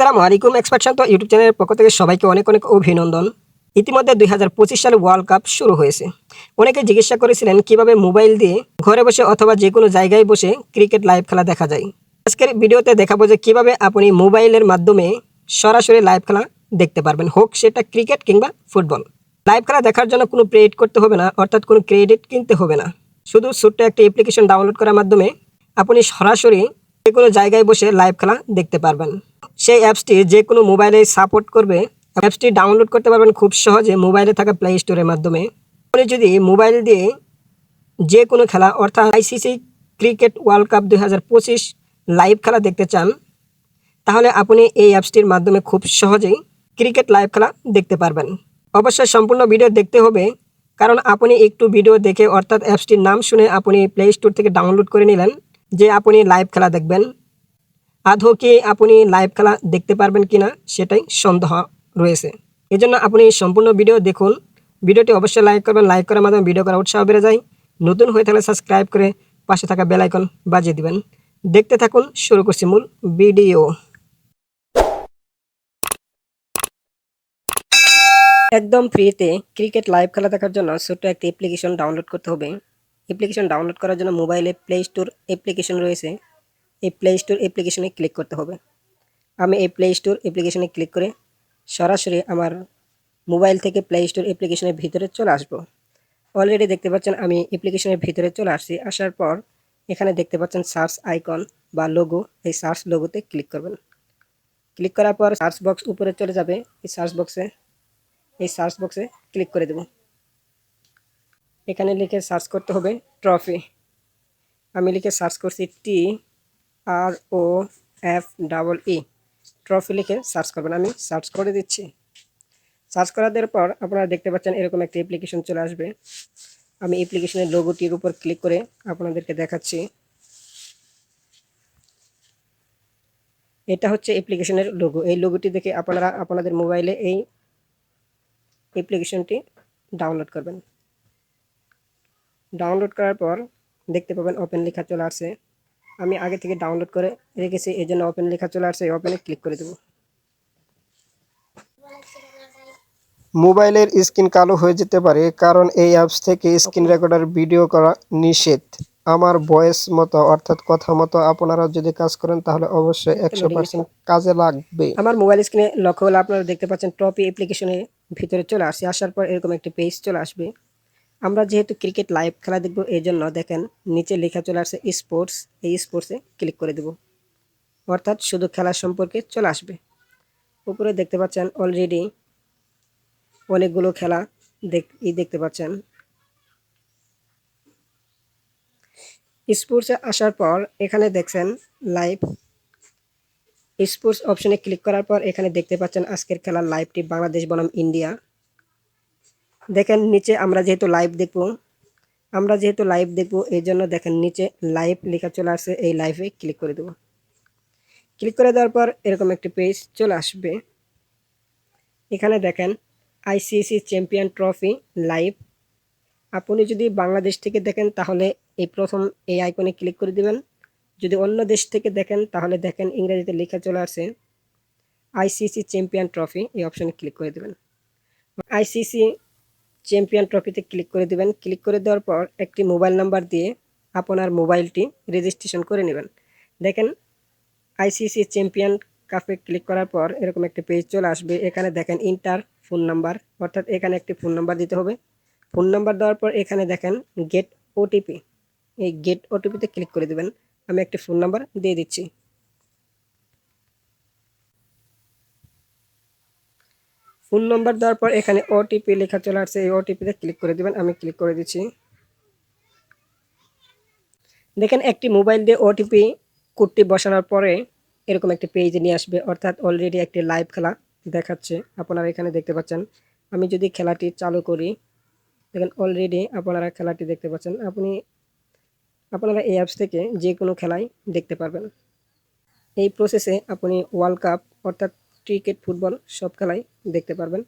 আসসালামু আলাইকুম এক্সপার্ট শান্ত ইউটিউব চ্যানেলের পক্ষ থেকে সবাইকে অনেক অনেক অভিনন্দন। ইতিমধ্যে দুই হাজার পঁচিশ সালে ওয়ার্ল্ড কাপ শুরু হয়েছে। অনেকে জিজ্ঞাসা করেছিলেন কীভাবে মোবাইল দিয়ে ঘরে বসে অথবা যে কোনো জায়গায় বসে ক্রিকেট লাইভ খেলা দেখা যায়। আজকের ভিডিওতে দেখাবো যে কীভাবে আপনি মোবাইলের মাধ্যমে সরাসরি লাইভ খেলা দেখতে পারবেন। হোক সেটা ক্রিকেট কিংবা ফুটবল। লাইভ খেলা দেখার জন্য কোনো ক্রেডিট করতে হবে না, অর্থাৎ কোনো ক্রেডিট কিনতে হবে না। শুধু ছোট্ট একটি অ্যাপ্লিকেশন ডাউনলোড করার মাধ্যমে আপনি সরাসরি যে কোনো জায়গায় বসে লাইভ খেলা দেখতে পারবেন। সেই অ্যাপসটি যে কোনো মোবাইলে সাপোর্ট করবে। অ্যাপসটি ডাউনলোড করতে পারবেন খুব সহজে মোবাইলে থাকা প্লে স্টোরের মাধ্যমে। আপনি যদি মোবাইল দিয়ে যে কোনো খেলা, অর্থাৎ আইসিসি ক্রিকেট ওয়ার্ল্ড কাপ দু হাজার পঁচিশ লাইভ খেলা দেখতে চান, তাহলে আপনি এই অ্যাপসটির মাধ্যমে খুব সহজেই ক্রিকেট লাইভ খেলা দেখতে পারবেন। অবশ্যই সম্পূর্ণ ভিডিও দেখতে হবে, কারণ আপনি একটু ভিডিও দেখে, অর্থাৎ অ্যাপসটির নাম শুনে আপনি প্লে স্টোর থেকে ডাউনলোড করে নিলেন। যে আপনি লাইভ খেলা দেখবেন আদৌ কি আপনি লাইভ খেলা দেখতে পারবেন কি না সেটাই সন্দেহ রয়েছে। এজন্য আপনি সম্পূর্ণ ভিডিও দেখুন। ভিডিওটি অবশ্যই লাইক করবেন। লাইক করার মাধ্যমে ভিডিও করা উৎসাহ বেড়ে যায়। নতুন হয়ে থাকলে সাবস্ক্রাইব করে পাশে থাকা বেল আইকন বাজিয়ে দিবেন। দেখতে থাকুন, শুরু করছি মূল ভিডিও একদম ফ্রিতে ক্রিকেট লাইভ খেলা দেখার জন্য ছোট্ট একটি অ্যাপ্লিকেশন ডাউনলোড করতে হবে। অ্যাপ্লিকেশন ডাউনলোড করার জন্য মোবাইলে প্লে স্টোর অ্যাপ্লিকেশন রয়েছে। এই প্লে স্টোর অ্যাপ্লিকেশনে ক্লিক করতে হবে। আমি এই প্লে স্টোর অ্যাপ্লিকেশনে ক্লিক করে সরাসরি আমার মোবাইল থেকে প্লে স্টোর অ্যাপ্লিকেশনের ভিতরে চলে আসব। অলরেডি দেখতে পাচ্ছেন আমি অ্যাপ্লিকেশনের ভিতরে চলে আসছি। আসার পর এখানে দেখতে পাচ্ছেন সার্চ আইকন বা লোগো এই সার্চ লোগোতে ক্লিক করবেন। ক্লিক করার পর সার্চ বক্স উপরে চলে যাবে। এই সার্চ বক্সে এই সার্চ বক্সে ক্লিক করে দেব। এখানে লিখে সার্চ করতে হবে ট্রফি। আমি লিখে সার্চ করছি T R O F double E. Trophy লিখে সার্চ করবেন। আমি সার্চ করে দিচ্ছি। সার্চ করা দেওয়ার পর আপনারা দেখতে পাচ্ছেন এরকম একটা অ্যাপ্লিকেশন চলে আসবে। আমি অ্যাপ্লিকেশনের লোগোটির উপর ক্লিক করে আপনাদেরকে দেখাচ্ছি। এটা হচ্ছে অ্যাপ্লিকেশনের লোগো এই লোগোটি দেখে আপনারা আপনাদের মোবাইলে এই অ্যাপ্লিকেশনটি ডাউনলোড করবেন। ডাউনলোড করার পর দেখতে পাবেন ওপেন লেখা চলে আসছে। আমি আগে থেকে ডাউনলোড করে রেখেছি এই জন্য ওপেন লেখা চলে আসছে ওপেনে ক্লিক করে দেবো। মোবাইলের স্ক্রিন কালো হয়ে যেতে পারে কারণ এই অ্যাপস থেকে স্ক্রিন রেকর্ডার ভিডিও করা নিষেধ। আমার ভয়েস মতো অর্থাৎ কথা মতো আপনারা যদি কাজ করেন তাহলে অবশ্যই একশো পার্সেন্ট কাজে লাগবে। আমার মোবাইল স্ক্রিনে লক্ষ্য হলে আপনারা দেখতে পাচ্ছেন টপি অ্যাপ্লিকেশনের ভিতরে চলে আসছে। আসার পর এরকম একটি পেজ চলে আসবে। আমরা যেহেতু ক্রিকেট লাইভ খেলা দেখব, এই জন্য দেখেন নিচে লেখা চলে আসছে স্পোর্টস, এই স্পোর্টসে ক্লিক করে দেব। অর্থাৎ শুধু খেলা সম্পর্কে চলে আসবে। উপরে দেখতে পাচ্ছেন অলরেডি অনেকগুলো খেলা দেখ, ই দেখতে পাচ্ছেন। স্পোর্টসে আসার পর এখানে দেখছেন লাইভ। স্পোর্টস অপশনে ক্লিক করার পর এখানে দেখতে পাচ্ছেন আজকের খেলার লাইভটি বাংলাদেশ বনাম ইন্ডিয়া। দেখেন নিচে আমরা যেহেতু লাইভ দেখব, আমরা যেহেতু লাইভ দেখব, এই জন্য দেখেন নিচে লাইভ লেখা চলে আসছে, এই লাইভে ক্লিক করে দেব। ক্লিক করে দেওয়ার পর এরকম একটি পেজ চলে আসবে। এখানে দেখেন আইসিসি চ্যাম্পিয়ন ট্রফি লাইভ আপনি যদি বাংলাদেশ থেকে দেখেন, তাহলে এই প্রথম এই আইকনে ক্লিক করে দিবেন। যদি অন্য দেশ থেকে দেখেন, তাহলে দেখেন ইংরেজিতে লেখা চলে আসে আইসিসি চ্যাম্পিয়ন ট্রফি এই অপশানে ক্লিক করে দেবেন। আইসিসি চ্যাম্পিয়ন ট্রফিতে ক্লিক করে দিবেন। ক্লিক করে দেওয়ার পর একটি মোবাইল নাম্বার দিয়ে আপনার মোবাইলটি রেজিস্ট্রেশন করে নেবেন। দেখেন আইসিসি চ্যাম্পিয়ন কাপে ক্লিক করার পর এরকম একটি পেজ চলে আসবে। এখানে দেখেন ইন্টার ফোন নাম্বার অর্থাৎ এখানে একটি ফোন নাম্বার দিতে হবে। ফোন নাম্বার দেওয়ার পর এখানে দেখেন গেট ওটিপি এই গেট ওটিপিতে ক্লিক করে দেবেন। আমি একটি ফোন নাম্বার দিয়ে দিচ্ছি। ফোন নাম্বার দেওয়ার পর এখানে ওটিপি লেখা চলে আসছে। এই ওটিপিতে ক্লিক করে দেবেন, আমি ক্লিক করে দিচ্ছি। দেখেন, একটি মোবাইল দিয়ে ওটিপি কোডটি বসানোর পরে এরকম একটি পেজ নিয়ে আসবে, অর্থাৎ অলরেডি একটি লাইভ খেলা দেখাচ্ছে। আপনারা এখানে দেখতে পাচ্ছেন, আমি যদি খেলাটি চালু করি, দেখেন অলরেডি আপনারা খেলাটি দেখতে পাচ্ছেন। আপনি, আপনারা এই অ্যাপস থেকে যে কোনো খেলাই দেখতে পারবেন। এই প্রসেসে আপনি ওয়ার্ল্ড কাপ অর্থাৎ ক্রিকেট ফুটবল সব খেলাই দেখতে পারবেন।